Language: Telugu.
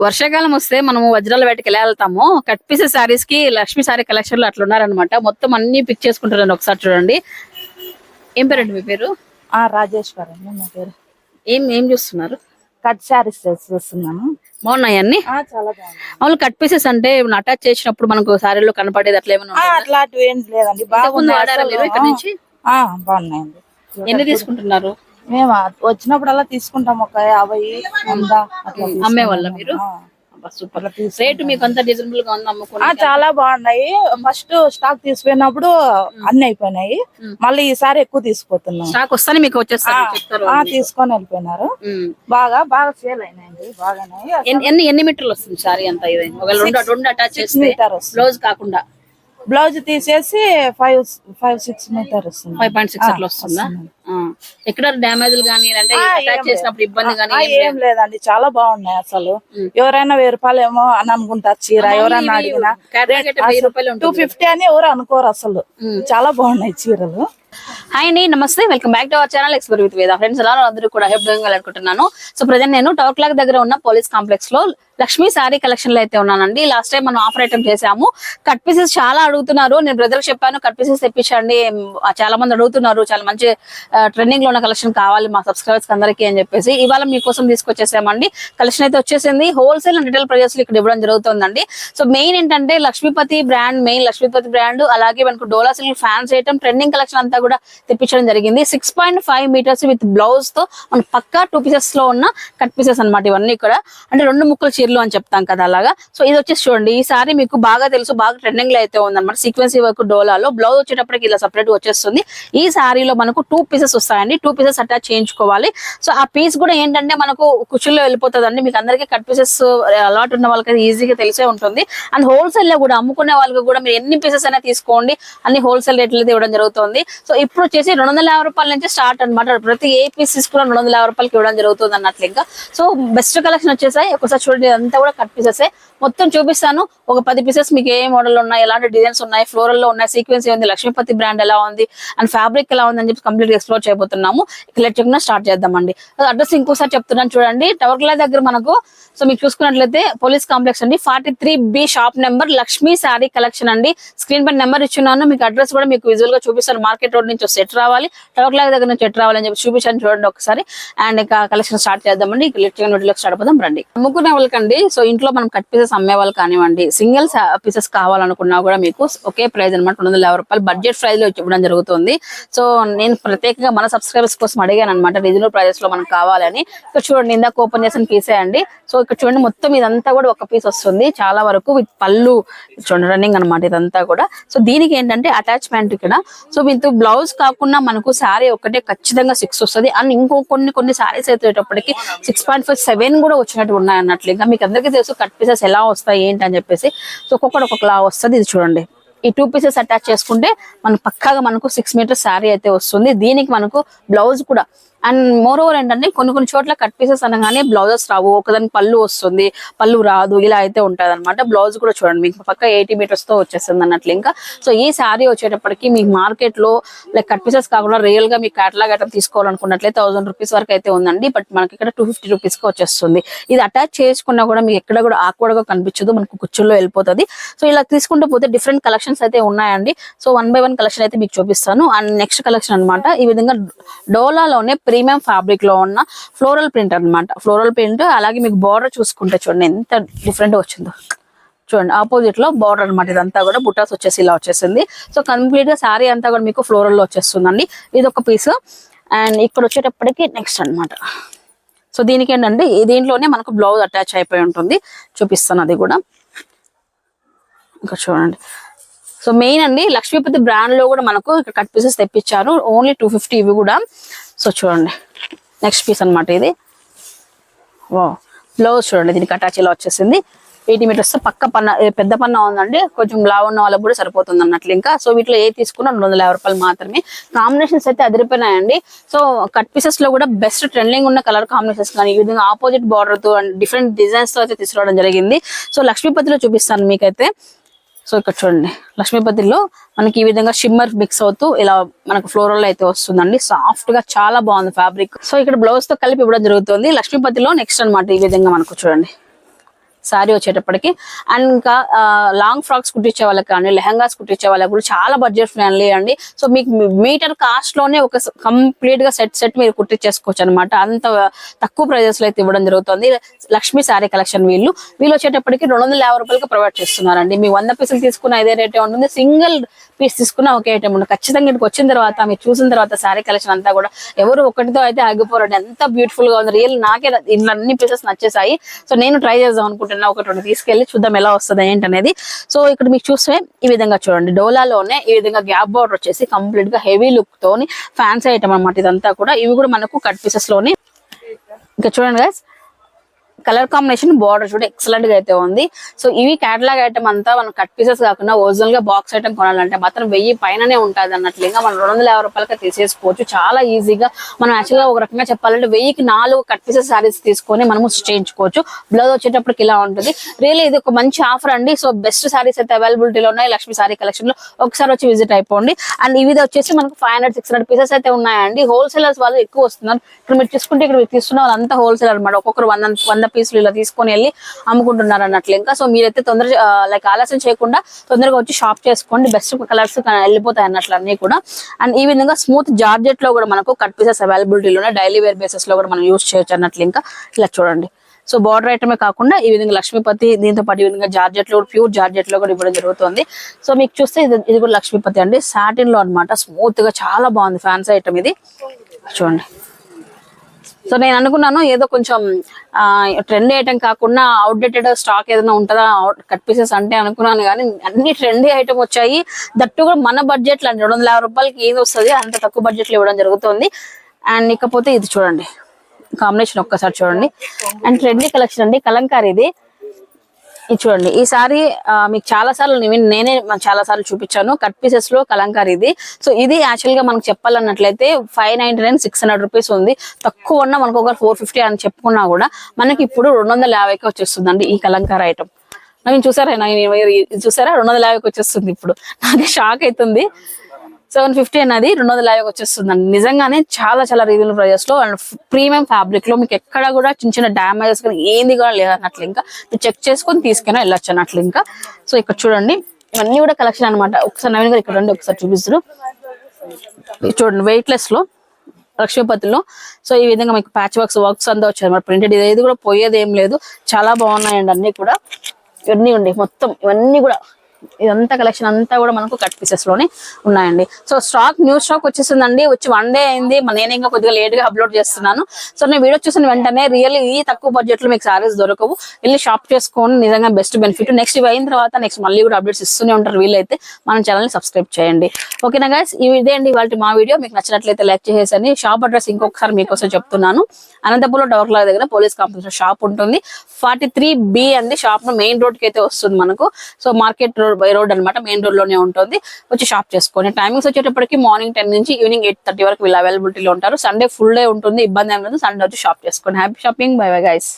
వర్షాకాలం వస్తే మనము వజ్రాల వేటకి వెళ్తామో కట్ పీసెస్ సారీస్కి లక్ష్మీ సారీ కలెక్షన్లో అట్లా ఉన్నారనమాట మొత్తం అన్ని పిక్ చేసుకుంటారండి ఒకసారి చూడండి. ఏం పేరండి మీ పేరు? ఆ రాజేశ్వరి అండి నా పేరు. ఏం ఏం చూస్తున్నారు? కట్ శారీస్ చూస్తున్నాను బాగున్నాయి అన్ని? మామూలు కట్ పీసెస్ అంటే అటాచ్ చేసినప్పుడు మనకు సారీలో కనపడేది అట్లా ఏమైనా ఆ, ఉంటుందా? అట్లాంటివి ఏం లేదండి. ఇంతకుముందు బాగుంది వాడారా అసలు. మీరు ఇక్కడ నుంచి? ఆ, బాగున్నాయండి. ఎన్ని తీసుకుంటున్నారు? మేము ఆ- వచ్చినప్పుడల్లా తీసుకుంటాం ఒక యాభై వంద అమ్మే వాళ్ళ. మీరు? సూపర్. రేట్ మీకు అంతా రీజనబుల్గా ఉంది చాలా బాగున్నాయి. ఫస్ట్ స్టాక్ తీసుకుపోయినప్పుడు అన్ని అయిపోయినాయి. మళ్ళీ ఈసారి ఎక్కువ తీసుకుపోతున్నాం. స్టాక్ వస్తానే మీకు వచ్చేస్తారు తీసుకొని వెళ్ళిపోయినారు. బాగా బాగా సేల్ అయినాయండి. బాగానే ఎన్ని ఎన్ని మీటర్లు వస్తుంది సారీ అంతా ఇది? రెండు అటాచ్ బ్లౌజ్ కాకుండా. బ్లౌజ్ తీసేసి ఫైవ్ ఫైవ్ సిక్స్ మీటర్ వస్తుంది. ఫైవ్ పాయింట్ సిక్స్ అట్లా వస్తుందా. ఎక్కడ డ్యామేజ్ కానీ అటాచ్ చేసినప్పుడు ఇబ్బంది కానీ ఏం లేదండి. చాలా బాగున్నాయి అసలు. ఎవరైనా వెయ్యి రూపాయలు ఏమో అని అనుకుంటారు చీర ఎవరైనా అడిగినా. టూ ఫిఫ్టీ అని ఎవరు అనుకోరు అసలు. చాలా బాగున్నాయి చీరలు. హాయ్ అండి నమస్తే. Welcome back to our channel ఎక్స్పర్ with Veda friends ఎలా అందరూ కూడా హెల్ప్ డూయింగ్ అనుకుంటున్నాను సో ప్రజెంట్ నేను టవర్ క్లాక్ దగ్గర ఉన్న పోలీస్ కాంప్లెక్స్లో లక్ష్మీ సారీ కలెక్షన్లో అయితే ఉన్నానండి. లాస్ట్ టైం మనం ఆఫర్ ఐటమ్ చేసాము కట్ పీసెస్ చాలా అడుగుతున్నారు. నేను బ్రదర్ చెప్పాను కట్ పీసెస్ తెప్పించండి. చాలా మంది అడుగుతున్నారు. చాలా మంచి ట్రెండింగ్లో ఉన్న కలెక్షన్ కావాలి మా సబ్స్క్రైబర్స్ అందరికీ అని చెప్పేసి. ఇవాళ మీకోసం తీసుకొచ్చేసామండి. కలెక్షన్ అయితే వచ్చేసింది. హోల్సేల్ అండ్ రిటైల్ ప్రైజెస్ ఇక్కడ ఇవ్వడం జరుగుతుందండి. సో మెయిన్ ఏంటంటే Lakshmipathi brand main Lakshmipathi brand అలాగే మనకు Dola silk fancy item trending collection అంతా కూడా తెప్పించడం జరిగింది. Six point five meters with బ్లౌజ్తో మన పక్కా టూ పీసెస్లో ఉన్న కట్ పీసెస్ అన్నమాట ఇవన్నీ కూడా అంటే రెండు ముక్కలు చీరలు అని చెప్తాం కదా అలాగా. సో ఇది వచ్చేసి చూడండి. ఈ సారీ మీకు బాగా తెలుసు బాగా ట్రెండింగ్లో అయితే ఉందన్నమాట. సీక్వెన్సీ వర్క్ డోలాలో. బ్లౌజ్ వచ్చేటప్పటికి ఇలా సపరేట్ వచ్చేస్తుంది. ఈ సారీలో మనకు టూ పీసెస్ పీసెస్ వస్తాయండి. టూ పీసెస్ అటాచ్ చేయించుకోవాలి. సో ఆ పీస్ కూడా ఏంటంటే మనకు కుచుల్లో వెళ్ళిపోతుంది అండి మీకు అందరికీ కట్ పీసెస్ అలాట్ ఉన్న వాళ్ళకి ఈజీగా తెలిసే ఉంటుంది. అండ్ హోల్సేల్లో కూడా అమ్ముకునే వాళ్ళకి కూడా మీరు ఎన్ని పీసెస్ అయినా తీసుకోండి. అన్ని హోల్సేల్ రేట్లు ఇవ్వడం జరుగుతుంది. సో ఇప్పుడు వచ్చేసి రెండు వందల యాభై రూపాయల నుంచి స్టార్ట్ అన్నమాట. ప్రతి ఏ పీస్ తీసుకున్న రెండు వందల యాభై రూపాయలకి ఇవ్వడం జరుగుతుంది అన్నట్లు ఇంకా సో బెస్ట్ కలెక్షన్ వచ్చేసాయి. ఒకసారి చూడండి అంతా కూడా కట్ పీసెస్ మొత్తం చూపిస్తాను. ఒక పది పీసెస్ మీకు ఏ మోడల్ ఉన్నాయి ఎలాంటి డిజైన్స్ ఉన్నాయి ఫ్లోరల్లో ఉన్నాయి సీక్వెన్స్ ఉంది లక్ష్మీపతి బ్రాండ్ ఎలా ఉంది అండ్ ఫ్యాబ్రిక్ ఎలా ఉంది అని చెప్పి కంప్లీట్ ఎక్స్ప్లోర్ చేయబోతున్నాము. ఇక స్టార్ట్ చేద్దామండి. అడ్రస్ ఇంకోసారి చెప్తున్నాను చూడండి. టవర్ క్లా దగ్గర మనకు సో మీకు చూసుకున్నట్లయితే పోలీస్ కాంప్లెక్స్ అండి. Forty three B shop number Lakshmi sari collection అండి. స్క్రీన్ పై నెంబర్ ఇచ్చున్నాను. మీకు అడ్రస్ కూడా మీకు విజువల్గా చూపిస్తాను. మార్కెట్ రోడ్ నుంచి సెట్ రావాలి. టవర్ క్లాక్ దగ్గర నుంచి ఎట్ రావాలని చెప్పి చూపించాను చూడండి ఒకసారి. అండ్ ఇక కలెక్షన్ స్టార్ట్ చేద్దామండి. ఇక లెఫ్ట్ వీడియోకి స్టార్ట్ అవుదాం రండి. ముగ్గురు వాళ్ళకండి. సో ఇంట్లో మనం కట్ పీసెస్ పీసెస్ వాళ్ళు కానివ్వండి సింగిల్ పీసెస్ కావాలనుకున్నా కూడా మీకు ఒకే ప్రైస్ అనమాట రెండు వందల యాభై రూపాయలు బడ్జెట్ ప్రైస్లో ఇవ్వడం జరుగుతుంది. సో నేను ప్రత్యేకంగా మన సబ్స్క్రైబర్స్ కోసం అడిగాను అనమాట రీజనబుల్ ప్రైజెస్లో మనకు కావాలని. ఇక్కడ చూడండి ఇందాక ఓపెన్ చేసిన పీసే అండి. సో ఇక్కడ చూడండి మొత్తం ఇదంతా కూడా ఒక పీస్ వస్తుంది. చాలా వరకు విత్ పళ్ళు చూడండి రన్నింగ్ అనమాట ఇదంతా కూడా. సో దీనికి ఏంటంటే అటాచ్మెంట్ ఇక్కడ. సో మీతో బ్లౌజ్ కాకుండా మనకు శారీ ఒకటే ఖచ్చితంగా సిక్స్ వస్తుంది. అండ్ ఇంకో కొన్ని కొన్ని శారీస్ అయితే సిక్స్ పాయింట్ ఫైవ్ సెవెన్ కూడా వచ్చినట్టు ఉన్నాయి అన్నట్లు ఇంకా మీకు అందరికీ తెలుసు కట్ పీసెస్ ఎలా వస్తాయి ఏంటి అని చెప్పేసి. సో ఒక్కొక్కటి ఒక్కొక్కలా వస్తుంది. ఇది చూడండి. ఈ టూ పీసెస్ అటాచ్ చేసుకుంటే మనకు పక్కాగా మనకు సిక్స్ మీటర్స్ శారీ అయితే వస్తుంది. దీనికి మనకు బ్లౌజ్ కూడా అండ్ మోర్ ఓవర్ ఏంటంటే కొన్ని కొన్ని చోట్ల కట్ పీసెస్ అనగానే బ్లౌజెస్ రావు. ఒకదాని పళ్ళు వస్తుంది పళ్ళు రాదు ఇలా అయితే ఉంటుంది అనమాట బ్లౌజ్ కూడా చూడండి మీకు పక్క ఎయిటీ మీటర్స్తో వచ్చేస్తుంది అన్నట్లు ఇంకా. సో ఈ శారీ వచ్చేటప్పటికి మీ మార్కెట్లో లైక్ కట్ పీసెస్ కాకుండా రియల్గా మీ కేటలాగ్ ఐటమ్ తీసుకోవాలనుకున్నట్లయితే థౌసండ్ రూపీస్ వరకు అయితే ఉందండి. బట్ మనకి ఇక్కడ టూ ఫిఫ్టీ రూపీస్కి వచ్చేస్తుంది. ఇది అటాచ్ చేసుకున్నా కూడా మీకు ఎక్కడ కూడా awkward గా కనిపించదు. మనకు కుచ్చుల్లో వెళ్ళిపోతుంది. సో ఇలా తీసుకుంటూ పోతే డిఫరెంట్ కలెక్షన్స్ అయితే ఉన్నాయండి. So one by one collection అయితే మీకు చూపిస్తాను. అండ్ నెక్స్ట్ కలెక్షన్ అన్నమాట. ఈ విధంగా డోలాలోనే ప్రీమియం ఫ్యాబ్రిక్లో ఉన్న ఫ్లోరల్ ప్రింట్ అన్నమాట. ఫ్లోరల్ ప్రింట్ అలాగే మీకు బార్డర్ చూసుకుంటే చూడండి ఎంత డిఫరెంట్ వచ్చిందో. చూడండి ఆపోజిట్లో బార్డర్ అనమాట ఇదంతా కూడా బుటాస్ వచ్చేసి ఇలా వచ్చేసింది. సో కంప్లీట్గా శారీ అంతా కూడా మీకు ఫ్లోరల్లో వచ్చేస్తుందండి. ఇది ఒక పీస్ అండ్ ఇక్కడ వచ్చేటప్పటికి నెక్స్ట్ అన్నమాట. సో దీనికి ఏంటంటే దీంట్లోనే మనకు బ్లౌజ్ అటాచ్ అయిపోయి ఉంటుంది. చూపిస్తాను అది కూడా. ఇంకా చూడండి. సో మెయిన్ అండి లక్ష్మీపతి బ్రాండ్లో కూడా మనకు ఇక్కడ కట్ పీసెస్ తెప్పించారు. ఓన్లీ టూ ఫిఫ్టీ ఇవి కూడా. సో చూడండి. నెక్స్ట్ పీస్ అన్నమాట ఇది. ఓ బ్లౌజ్ చూడండి దీనికి అటాచీలో వచ్చేసింది. ఎయిటీ మీటర్స్ పక్క పన్న పెద్ద పన్న ఉందండి. కొంచెం లావు ఉన్న వాళ్ళకి కూడా సరిపోతుంది అన్నట్లు ఇంకా. సో వీటిలో ఏ తీసుకున్నా రెండు వందల యాభై రూపాయలు మాత్రమే. కాంబినేషన్స్ అయితే అదిరిపోయినాయండి. సో కట్ పీసెస్లో కూడా బెస్ట్ ట్రెండింగ్ ఉన్న కలర్ కాంబినేషన్స్ కానీ ఈ విధంగా ఆపోజిట్ బార్డర్తో అండ్ డిఫరెంట్ డిజైన్స్తో అయితే తీసుకురావడం జరిగింది. సో లక్ష్మీపతిలో చూపిస్తాను మీకైతే. సో ఇక్కడ చూడండి లక్ష్మీపతిలో మనకి ఈ విధంగా షిమ్మర్ మిక్స్ అవుతూ ఇలా మనకు ఫ్లోరల్ అయితే వస్తుందండి. సాఫ్ట్గా చాలా బాగుంది ఫ్యాబ్రిక్ సో ఇక్కడ బ్లౌజ్తో కలిపి ఇవ్వడం జరుగుతుంది. లక్ష్మీపతిలో నెక్స్ట్ అన్నమాట ఈ విధంగా మనకు చూడండి. సారీ వచ్చేటప్పటికి. అండ్ ఇంకా లాంగ్ ఫ్రాక్స్ కుట్టించే వాళ్ళకి కానీ లెహంగాస్ కుట్టించే వాళ్ళకి కూడా చాలా బడ్జెట్ ఫ్రెండ్లీ అండి. సో మీకు మీటర్ కాస్ట్లోనే ఒక కంప్లీట్గా సెట్ సెట్ మీరు కుట్టించేసుకోవచ్చు అనమాట అంత తక్కువ ప్రైజెస్లో అయితే ఇవ్వడం జరుగుతుంది. లక్ష్మీ సారీ కలెక్షన్ వీళ్ళు. వీళ్ళు వచ్చేటప్పటికి రెండు వందల యాభై రూపాయలకి ప్రొవైడ్ చేస్తున్నారండి. మీ వంద పీసులు తీసుకున్న ఇదే రేటే ఉంటుంది. సింగిల్ పీస్ తీసుకున్న ఒకే ఐటమ్ ఉంటుంది. ఖచ్చితంగా ఇక్కడికి వచ్చిన తర్వాత మీరు చూసిన తర్వాత సారీ కలెక్షన్ అంతా కూడా ఎవరు ఒకటితో అయితే ఆగిపోరండి. ఎంత బ్యూటిఫుల్గా ఉంది. రియల్ నాకే ఇంట్లో అన్ని పీసెస్ నచ్చేసాయి. సో నేను ట్రై చేద్దాం అనుకుంటున్నాను అనుకుంటున్నా ఒకటి రెండు తీసుకెళ్ళి చూద్దాం ఎలా వస్తుంది ఏంటనేది. సో ఇక్కడ మీకు చూస్తే ఈ విధంగా చూడండి. డోలాలోనే ఈ విధంగా గ్యాప్ బార్డర్ వచ్చేసి కంప్లీట్గా హెవీ లుక్ తోని ఫ్యాన్సీ ఐటమ్ అన్నమాట ఇదంతా కూడా. ఇవి కూడా మనకు కట్ పీసెస్లోని ఇంకా చూడండి గైస్ కలర్ కాంబినేషన్ బార్డర్ చూడ ఎక్సలెంట్గా అయితే ఉంది. సో ఇవి కేటలాగ్ ఐటమ్ అంతా మనం కట్ పీసెస్ కాకుండా ఒరిజినల్గా బాక్స్ ఐటమ్ కొనాలంటే మాత్రం వెయ్యి పైననే ఉంటుంది అన్నట్లు. ఇంకా మనం రెండు వందల యాభై రూపాయలకి తీసేసుకోవచ్చు. చాలా ఈజీగా మనం యాక్చువల్గా ఒక రకంగా చెప్పాలంటే వెయ్యికి నాలుగు కట్ పీసెస్ సారీస్ తీసుకొని మనము చేయించుకోవచ్చు. బ్లౌజ్ వచ్చేటప్పటికి ఇలా ఉంటుంది. రియల్లీ ఇది ఒక మంచి ఆఫర్ అండి. సో బెస్ట్ సారీస్ అయితే అవైలబిలిటీలో ఉన్నాయి. లక్ష్మీ సారీ కలెక్షన్లో ఒకసారి వచ్చి విజిట్ అయిపోండి. అండ్ ఇవి వచ్చేసి మనకు five hundred six hundred pieces అయితే ఉన్నాయండి. హోల్సేలర్స్ వాళ్ళు ఎక్కువ వస్తున్నారు. ఇక్కడ మీరు చూసుకుంటే ఇక్కడ తీసుకున్న వాళ్ళంతా హోల్సేల్ అనమాట ఒక్కొక్కరు వంద వంద పీసులు ఇలా తీసుకొని వెళ్ళి అమ్ముకుంటున్నారు అన్నట్లు. ఇంకా సో మీరైతే తొందర లైక్ ఆలస్యం చేయకుండా తొందరగా వచ్చి షాప్ చేసుకోండి. బెస్ట్ కలర్స్ వెళ్ళిపోతాయి అన్నట్లు అన్ని కూడా. అండ్ ఈ విధంగా స్మూత్ జార్జెట్లో కూడా మనకు కట్ పీసెస్ అవైలబిలిటీలో ఉన్నాయి డైలీ వేర్ బేసెస్లో కూడా మనం యూస్ చేయొచ్చు అన్నట్లు ఇంకా ఇలా చూడండి. సో బార్డర్ ఐటమే కాకుండా ఈ విధంగా లక్ష్మీపతి దీంతో పాటు ఈ విధంగా జార్జెట్లో కూడా ప్యూర్ జార్జెట్లో కూడా ఇవ్వడం జరుగుతుంది. సో మీకు చూస్తే ఇది ఇది కూడా లక్ష్మీపతి అండి. సాటిన్లో అన్నమాట స్మూత్గా చాలా బాగుంది. ఫ్యాన్సీ ఐటమ్ ఇది. చూడండి. సో నేను అనుకున్నాను ఏదో కొంచెం ట్రెండ్ ఐటమ్ కాకుండా అవుట్డేటెడ్ స్టాక్ ఏదైనా ఉంటుందా కట్ పీసెస్ అంటే అనుకున్నాను కానీ అన్ని ట్రెండీ ఐటమ్ వచ్చాయి. దట్టు కూడా మన బడ్జెట్లో రెండు వందల యాభై రూపాయలకి ఏది వస్తుంది అంత తక్కువ బడ్జెట్లో ఇవ్వడం జరుగుతుంది. అండ్ ఇకపోతే ఇది చూడండి కాంబినేషన్ ఒక్కసారి చూడండి. అండ్ ట్రెండీ కలెక్షన్ అండి కలంకారీ ఇది ఇది చూడండి ఈ సారీ మీకు చాలా సార్లు నేనే చాలా సార్లు చూపించాను. కట్ పీసెస్లో కలంకారీ ఇది. సో ఇది యాక్చువల్గా మనకు చెప్పాలన్నట్లయితే five ninety nine six hundred rupees ఉంది. తక్కువ ఉన్న మనకు ఒక ఫోర్ ఫిఫ్టీ అని చెప్పుకున్నా కూడా మనకి ఇప్పుడు రెండు వందల యాభైకి వచ్చేస్తుందండి ఈ కలంకారీ ఐటమ్ నేను చూసారా? నేను చూసారా? రెండు వందల యాభైకి వచ్చేస్తుంది ఇప్పుడు. నాకు షాక్ అవుతుంది. సెవెన్ ఫిఫ్టీ అనేది రెండు వందల యాభైకి వచ్చేస్తుందండి. నిజంగానే చాలా చాలా రీజనబుల్ ప్రైజెస్లో అండ్ ప్రీమియం ఫ్యాబ్రిక్లో మీకు ఎక్కడ కూడా చిన్న చిన్న డ్యామేజెస్ కానీ ఏంది కూడా లేదన్నట్లు ఇంకా మీరు చెక్ చేసుకొని తీసుకుని వెళ్ళొచ్చు అన్నట్లు ఇంకా. సో ఇక్కడ చూడండి ఇవన్నీ కూడా కలెక్షన్ అన్నమాట. ఒకసారి నవీన్ గారు ఇక్కడ రండి ఒకసారి చూపిస్తారు. చూడండి వెయిట్ లెస్లో లక్ష్మీపతిలో. సో ఈ విధంగా మీకు ప్యాచ్ వర్క్స్ వర్క్స్ అంతా వచ్చాయి మరి ప్రింటెడ్ ఇది కూడా పోయేది ఏం లేదు. చాలా బాగున్నాయండి అన్ని కూడా. ఇవన్నీ ఉండి మొత్తం ఇవన్నీ కూడా ఇదంతా కలెక్షన్ అంతా కూడా మనకు కట్ పీసెస్లోనే ఉన్నాయండి. సో స్టాక్ న్యూ స్టాక్ వచ్చేసిందండి వచ్చి వన్ డే అయింది. నేను ఇంకా కొద్దిగా లేట్గా అప్లోడ్ చేస్తున్నాను. సో నేను వీడియో చూసిన వెంటనే రియల్ ఈ తక్కువ బడ్జెట్లో మీకు సారీస్ దొరకవు. వెళ్ళి షాప్ చేసుకోండి నిజంగా బెస్ట్ బెనిఫిట్ నెక్స్ట్ ఇవి అయిన తర్వాత నెక్స్ట్ మళ్ళీ కూడా అప్డేట్స్ ఇస్తూనే ఉంటారు. వీళ్ళైతే మన ఛానల్ని సబ్స్క్రైబ్ చేయండి. ఓకేనా గైస్ ఇదే అండి ఇవాళ మా వీడియో మీకు నచ్చినట్లయితే లైక్ చేసేసండి. షాప్ అడ్రస్ ఇంకొకసారి మీకోసం చెప్తున్నాను. అనంతపురం డవర్లా దగ్గర పోలీస్ కాంప్లెక్స్ షాప్ ఉంటుంది. ఫార్టీ త్రీ బి అంది షాప్ మెయిన్ రోడ్కి అయితే వస్తుంది మనకు. So market road by road అనమాట మెయిన్ రోడ్లోనే ఉంటుంది. వచ్చి షాప్ చేసుకోండి. టైమింగ్స్ వచ్చేటప్పటికి మార్నింగ్ టెన్ నుంచి ఈవినింగ్ ఎయిట్ థర్టీ వరకు వీళ్ళు అవైలబిలిటీలో ఉంటారు. సండే ఫుల్ డే ఉంటుంది ఇబ్బంది ఏం లేదు. సండే వచ్చి షాప్ చేసుకోండి. Happy shopping. Bye bye guys